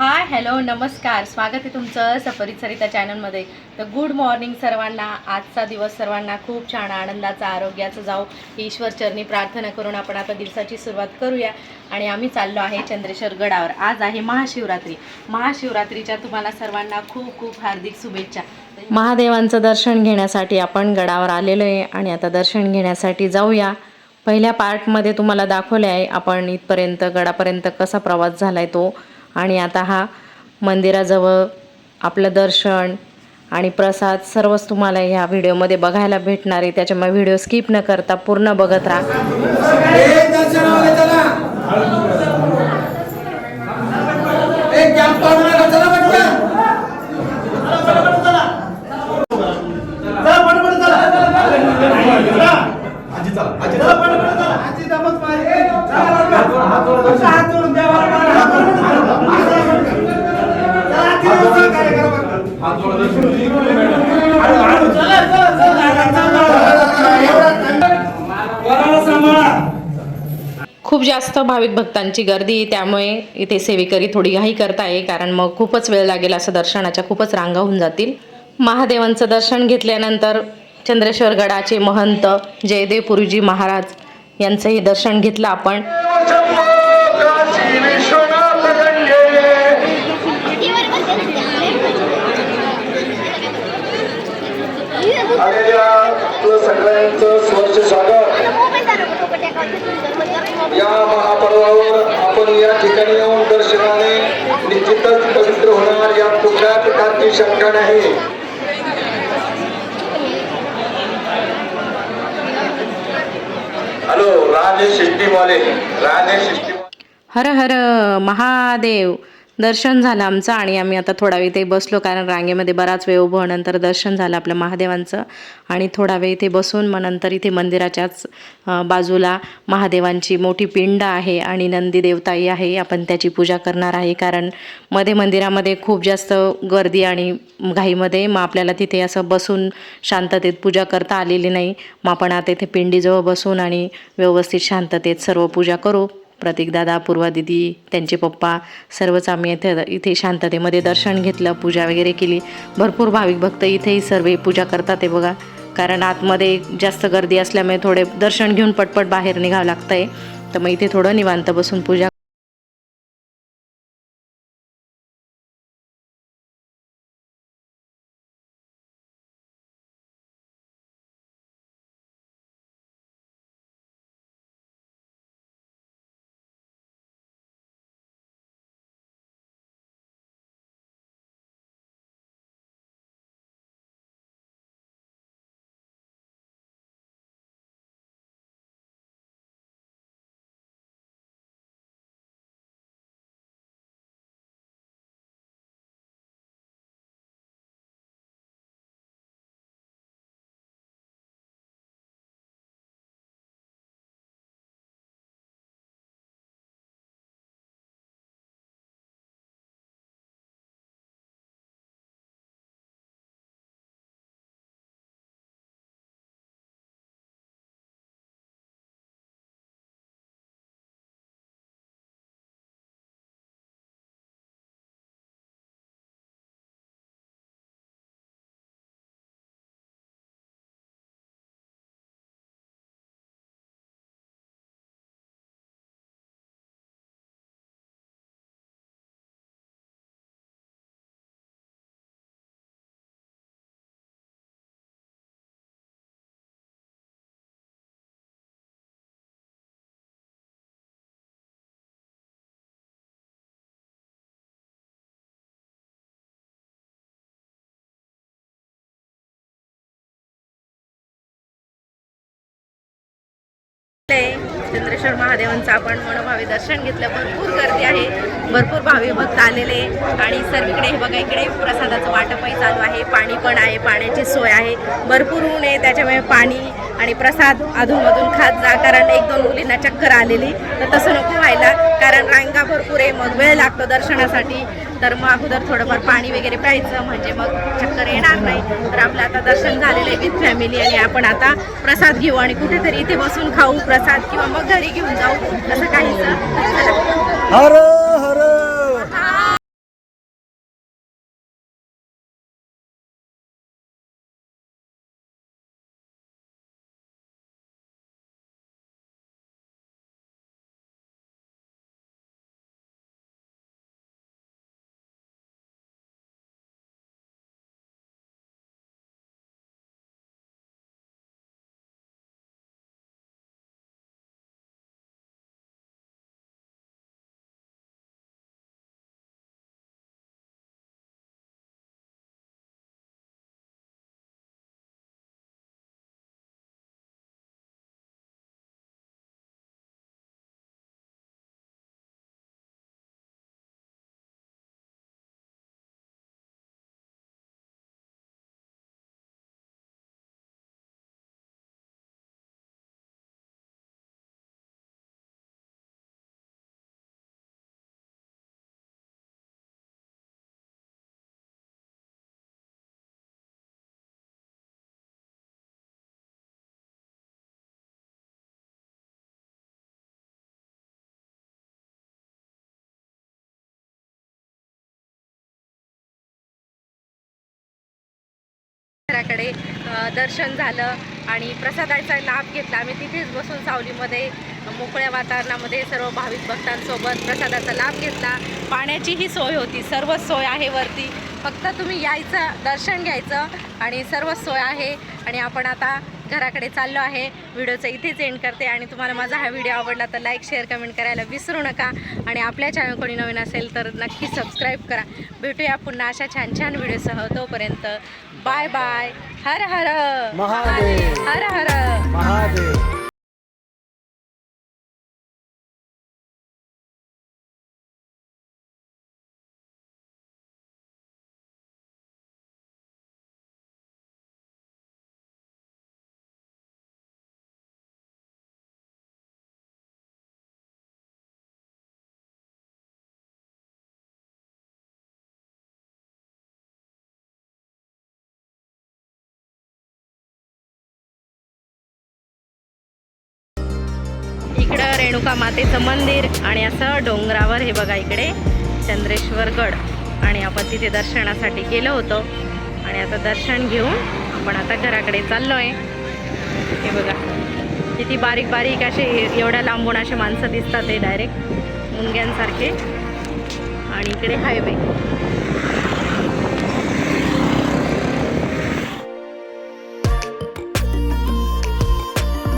Hi hello नमस्कार. स्वागत आहे तुमचं सफरी सरिता चॅनलमध्ये. तर गुड मॉर्निंग सर्वांना. आजचा दिवस सर्वांना खूप छान आनंदाचा आरोग्याचा जाऊ ईश्वर चरणी प्रार्थना करून आपण आता दिवसाची सुरुवात करूया. आणि आम्ही चाललो आहे चंद्रेश्वर गडावर. आज आहे महाशिवरात्री. महाशिवरात्रीच्या तुम्हाला सर्वांना खूप खूप हार्दिक शुभेच्छा. महादेवांचं दर्शन घेण्यासाठी आपण गडावर आलेलो आहे आणि आता दर्शन घेण्यासाठी जाऊया. पहिल्या पार्टमध्ये तुम्हाला दाखवले आहे आपण इथपर्यंत गडापर्यंत कसा प्रवास झाला आहे तो. आणि आता हा मंदिराजवळ आपलं दर्शन आणि प्रसाद सर्वच तुम्हाला ह्या व्हिडिओमध्ये बघायला भेटणार आहे. त्याच्यामुळे व्हिडिओ स्किप न करता पूर्ण बघत राहा एक दर्शनामध्ये चला एक गॅप पाडू नका चला पटकन खूप जास्त भाविक भक्तांची गर्दी त्यामुळे इथे सेवेकरी थोडी घाई करता आहे कारण मग खूपच वेळ लागेल असं दर्शनाच्या खूपच रांगा होऊन जातील. महादेवांचं दर्शन घेतल्यानंतर चंद्रेश्वर गडाचे महंत जयदेव पुरुजी महाराज यांचंही दर्शन घेतलं आपण. आपलं स्वच्छ स्वागत या महापर्वावर आपण या ठिकाणी येऊन दर्शनाने निश्चितच पवित्र होणार. या कुठल्या प्रकारची शंका नाही. हॅलो राजे शिष्टीवाले राजे शिष्टी हर हर महादेव. दर्शन झालं आमचं आणि आम्ही आता थोडा वेळ इथे बसलो कारण रांगेमध्ये बराच वेळ उभं नंतर दर्शन झालं आपलं महादेवांचं. आणि थोडा वेळ इथे बसून मग नंतर इथे मंदिराच्याच बाजूला महादेवांची मोठी पिंड आहे आणि नंदी देवताई आहे. आपण त्याची पूजा करणार आहे कारण मध्ये मंदिरामध्ये खूप जास्त गर्दी आणि घाईमध्ये मग आपल्याला तिथे असं बसून शांततेत पूजा करता आलेली नाही. मग आपण आता इथे पिंडीजवळ बसून आणि व्यवस्थित शांततेत सर्व पूजा करू. प्रतीकदादा पूर्वा दिदी त्यांचे पप्पा सर्वच आम्ही इथे इथे शांततेमध्ये दर्शन घेतलं पूजा वगैरे केली. भरपूर भाविक भक्त इथेही सर्व पूजा करतात आहे बघा. कारण आतमध्ये जास्त गर्दी असल्यामुळे थोडे दर्शन घेऊन पटपट बाहेर निघावं लागतं आहे तर मग इथे थोडं निवांत बसून पूजा चंद्रेश्वर महादेवांचं आपण मनोभावे दर्शन घेतलं भरपूर गर्दी आहे. भरपूर भावी भक्त आलेले आणि सर्वीकडे हे बघा इकडे प्रसादाचं वाटपही चालू आहे. पाणी पण आहे पाण्याची सोय आहे. भरपूर ऊन आहे त्याच्यामुळे पाणी आणि प्रसाद अधूनमधून खात जा कारण एक दोन मुलींना चक्कर आलेली. तर तसं नको व्हायला कारण रांगा भरपूर आहे मग वेळ लागतो दर्शनासाठी. तर मग अगोदर थोडंफार पाणी वगैरे प्यायचं म्हणजे मग चक्कर येणार नाही. तर आपलं आता दर्शन झालेलं आहे विथ फॅमिली आणि आपण आता प्रसाद घेऊ आणि कुठेतरी इथे बसून खाऊ प्रसाद किंवा मग घरी घेऊन जाऊ असं काहीच मंदिराकडे दर्शन झालं आणि प्रसादाचा लाभ घेतला. आम्ही तिथेच बसून सावलीमध्ये मोकळ्या वातावरणामध्ये सर्व भाविक भक्तांसोबत प्रसादाचा लाभ घेतला. पाण्याचीही सोय होती. सर्व सोय आहे वरती. फक्त तुम्ही यायचं दर्शन घ्यायचं आणि सर्व सोय आहे. आणि आपण आता घराकडे चाललो आहे. व्हिडिओचं इथेच एंड करते आणि तुम्हाला माझा हा व्हिडिओ आवडला तर लाईक शेअर कमेंट करायला विसरू नका. आणि आपल्या चॅनल कोणी नवीन असेल तर नक्की सबस्क्राईब करा. भेटूया पुन्हा अशा छान छान व्हिडिओसह. तोपर्यंत बाय बाय हर हर. महादेव. हर हर. महादेव. इकडं रेणुका मातेचं मंदिर आणि असं डोंगरावर हे बघा इकडे चंद्रेश्वर गड आणि आपण तिथे दर्शनासाठी गेलो होतो. आणि आता दर्शन घेऊन आपण आता घराकडे चाललो आहे हे बघा. किती बारीक बारीक असे एवढ्या लांबून असे माणसं दिसतात हे डायरेक्ट मुंग्यांसारखे. आणि इकडे हायवे